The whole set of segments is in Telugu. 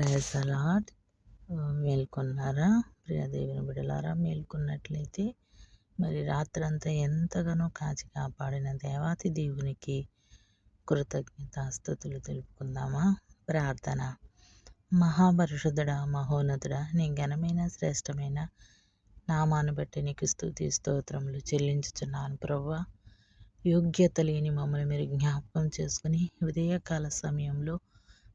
ప్రేసలాడ్ మేల్కొన్నారా? ప్రియదేవిని బిడలారా మేల్కొన్నట్లయితే మరి రాత్రంతా ఎంతగానో కాచి కాపాడిన దేవాతి దేవునికి కృతజ్ఞతాస్థుతులు తెలుపుకుందామా? ప్రార్థన. మహాపరిషుద్ధుడ మహోన్నతుడా నీ ఘనమైన శ్రేష్టమైన నామాను బట్టి నీకు స్థుతి స్తోత్రములు చెల్లించుచున్నాను ప్రవ్వ. యోగ్యత లేని మమ్మల్ని మీరు జ్ఞాపకం చేసుకుని ఉదయకాల సమయంలో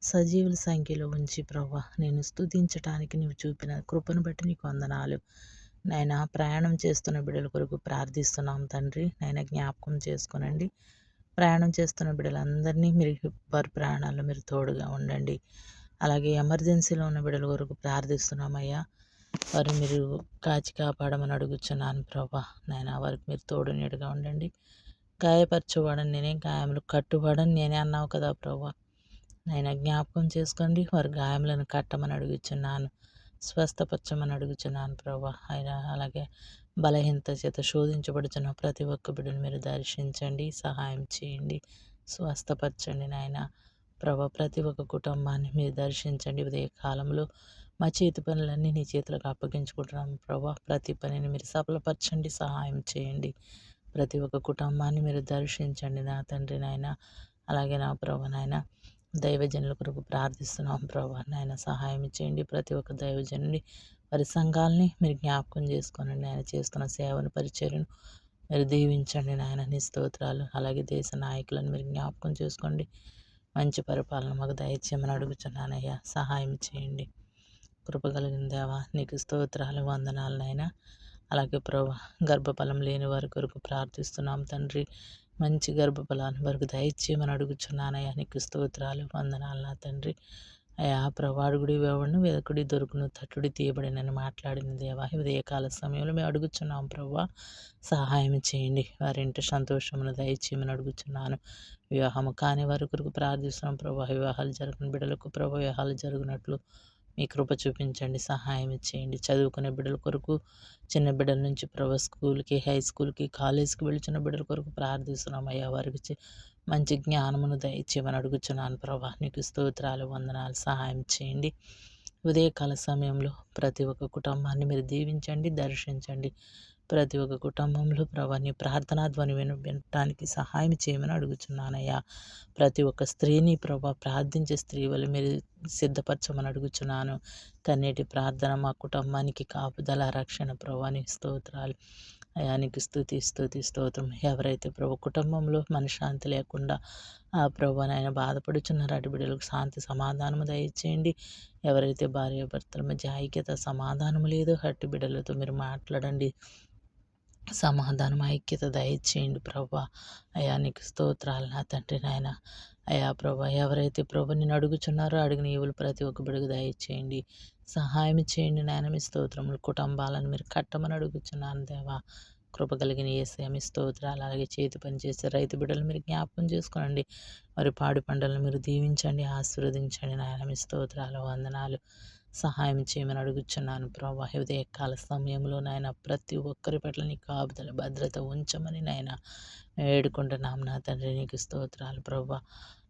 సజీవుల సంఖ్యలో ఉంచి ప్రభా నేను స్థుతించటానికి నువ్వు చూపిన కృపను బట్టి నీకు వందనాలు. నాయన ప్రయాణం చేస్తున్న బిడ్డల కొరకు ప్రార్థిస్తున్నాం తండ్రి. నాయన జ్ఞాపకం చేసుకునండి. ప్రయాణం చేస్తున్న బిడ్డలందరినీ మీరు వారి ప్రయాణాల్లో మీరు తోడుగా ఉండండి. అలాగే ఎమర్జెన్సీలో ఉన్న బిడ్డల కొరకు ప్రార్థిస్తున్నామయ్యా వారు మీరు కాచి కాపాడమని అడుగుచున్నాను ప్రభా నాయన వారికి మీరు తోడు నీడుగా ఉండండి. గాయపరచేవాడని నేనే గాయములు కట్టువాడని నేనే అన్నావు కదా ప్రభా నేను జ్ఞాపకం చేసుకోండి. వారి గాయములను కట్టమని అడుగుచున్నాను. స్వస్థపరచమని అడుగుచున్నాను ప్రభా. ఆయన అలాగే బలహీనత చేత శోధించబడుతున్న ప్రతి ఒక్క బిడ్డను మీరు దర్శించండి. సహాయం చేయండి. స్వస్థపరచండి నాయన ప్రభా. ప్రతి ఒక్క కుటుంబాన్ని మీరు దర్శించండి. ఉదయ కాలంలో మా చేతి పనులన్నీ నీ చేతులకు అప్పగించుకుంటున్నాము ప్రభా. ప్రతి పనిని మీరు సఫలపరచండి. సహాయం చేయండి. ప్రతి ఒక్క కుటుంబాన్ని మీరు దర్శించండి నా తండ్రి నాయన అలాగే నా ప్రభు నాయన దైవజనుల కొరకు ప్రార్థిస్తున్నాం ప్రభా. నాయన సహాయం చేయండి ప్రతి ఒక్క దైవజనుని వారి సంఘాలని మీరు జ్ఞాపకం చేసుకోనండి. ఆయన చేస్తున్న సేవను పరిచర్యను మీరు దీవించండి. నాయన నీ స్తోత్రాలు అలాగే దేశ నాయకులను మీరు జ్ఞాపకం చేసుకోండి. మంచి పరిపాలన మాకు దయచేయమని అడుగుతున్నానయ్యా సహాయం చేయండి. కృపగలిగిన దేవా నీకు స్తోత్రాలు వందనాలనైనా అలాగే ప్రభా గర్భఫలం లేని వారి కొరకు ప్రార్థిస్తున్నాం తండ్రి. మంచి గర్భఫలాన్ని వరకు దయచేయమని అడుగుచున్నానయ్యా నీకు స్తోత్రాలు వందనాలు నా తండ్రి. అయా ప్రవాడుగుడి వేవడిని వెదకుడి దొరుకును తట్టుడి తీయబడినని మాట్లాడిన దేవా ఉదయకాల సమయంలో మేము అడుగుచున్నాం ప్రవ్వా సహాయం చేయండి. వారింటి సంతోషమును దయచేయమని అడుగుచున్నాను. వివాహము కాని వారి కొరకు ప్రార్థిస్తున్నాం ప్రభా. వివాహాలు జరగని బిడ్డలకు ప్రభా వివాహాలు జరుగునట్లు మీ కృప చూపించండి సహాయం చేయండి. చదువుకునే బిడ్డల కొరకు చిన్న బిడ్డల నుంచి ప్రభా స్కూల్కి హై స్కూల్కి కాలేజీకి వెళుచున్న బిడ్డల కొరకు ప్రార్థిస్తున్నాం అయ్యా. వారికి మంచి జ్ఞానమును దయచేయమని అడుగుచున్నాను ప్రభా. నీకు స్తోత్రాలు వందనాలు సహాయం చేయండి. ఉదయకాల సమయంలో ప్రతి ఒక్క కుటుంబాన్ని మీరు దీవించండి దర్శించండి. ప్రతి ఒక్క కుటుంబంలో ప్రభా నీ ప్రార్థనా ధ్వని విన వినటానికి సహాయం చేయమని అడుగుచున్నానయ్యా. ప్రతి ఒక్క స్త్రీని ప్రభా ప్రార్థించే స్త్రీ వల్ల మీరు సిద్ధపరచమని అడుగుచున్నాను. కన్నీటి ప్రార్థన మా కుటుంబానికి కాపుదల రక్షణ ప్రభాని స్తోత్రాలు. అయానికి స్థుతి స్థుతి స్తోత్రం. ఎవరైతే ప్రభు కుటుంబంలో మనశ్శాంతి లేకుండా ఆ ప్రభు ఆయన బాధపడుచున్నారు అటు బిడ్డలకు శాంతి సమాధానము దయచేయండి. ఎవరైతే భార్య భర్తల మధ్య ఐక్యత సమాధానము లేదు అటు బిడ్డలతో మీరు మాట్లాడండి. సమాధానం ఐక్యత దయచేయండి ప్రభా. అయా నీకు స్తోత్రాలు నా తండ్రి నాయన. అయా ప్రభా ఎవరైతే ప్రభు నేను అడుగుచున్నారో అడిగిన ఈవులు ప్రతి ఒక్క బిడుగు దయచేయండి. సహాయం చేయండి నాయన మీ స్తోత్రములు కుటుంబాలను మీరు కట్టమని అడుగుచున్నాను దేవా. కృప కలిగిన ఏసే మీ స్తోత్రాలు అలాగే చేతి పని చేసే రైతు బిడ్డలు మీరు జ్ఞాపకం చేసుకోండి మరి పాడి పంటలను మీరు దీవించండి ఆశీర్వదించండి నాయన మీ స్తోత్రాలు వందనాలు. సహాయం చేయమని అడుగుచున్నాను. ప్రభా ఉదయకాల సమయంలో నాయన ప్రతి ఒక్కరి పట్ల నీ కాపుదల భద్రత ఉంచమని నాయన వేడుకుంటున్నాం. నా తండ్రి నీకు స్తోత్రాలు ప్రభా.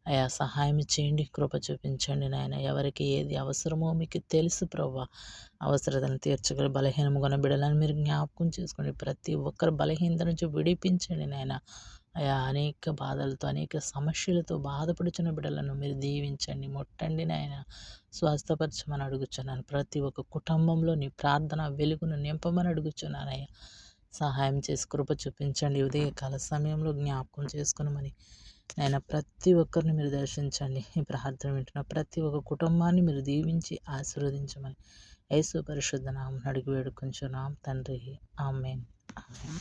అయా సహాయం చేయండి కృప చూపించండి నాయన. ఎవరికి ఏది అవసరమో మీకు తెలుసు ప్రభా. అవసరతను తీర్చగల బలహీనముగా బిడలను మీరు జ్ఞాపకం చేసుకోండి. ప్రతి ఒక్కరు బలహీనత నుంచి విడిపించండి నాయన. అయా అనేక బాధలతో అనేక సమస్యలతో బాధపడుచున్న బిడ్డలను మీరు దీవించండి ముట్టండి నాయన. స్వస్థపరచమని అడుగుచున్నాను. ప్రతి ఒక్క కుటుంబంలో నీ ప్రార్థన వెలుగును నింపమని అడుగుచున్నానయ్యా సహాయం చేసి కృప చూపించండి. ఉదయకాల సమయంలో జ్ఞాపకం చేసుకునమని నేను ప్రతి ఒక్కరిని మీరు దర్శించండి. ఈ ప్రార్థన వింటున్న ప్రతి ఒక్క కుటుంబాన్ని మీరు దీవించి ఆశీర్వదించమని యేసు పరిశుద్ధ నామం అడిగి వేడుకుంటున్నాం తండ్రి ఆమెన్ ఆమెన్.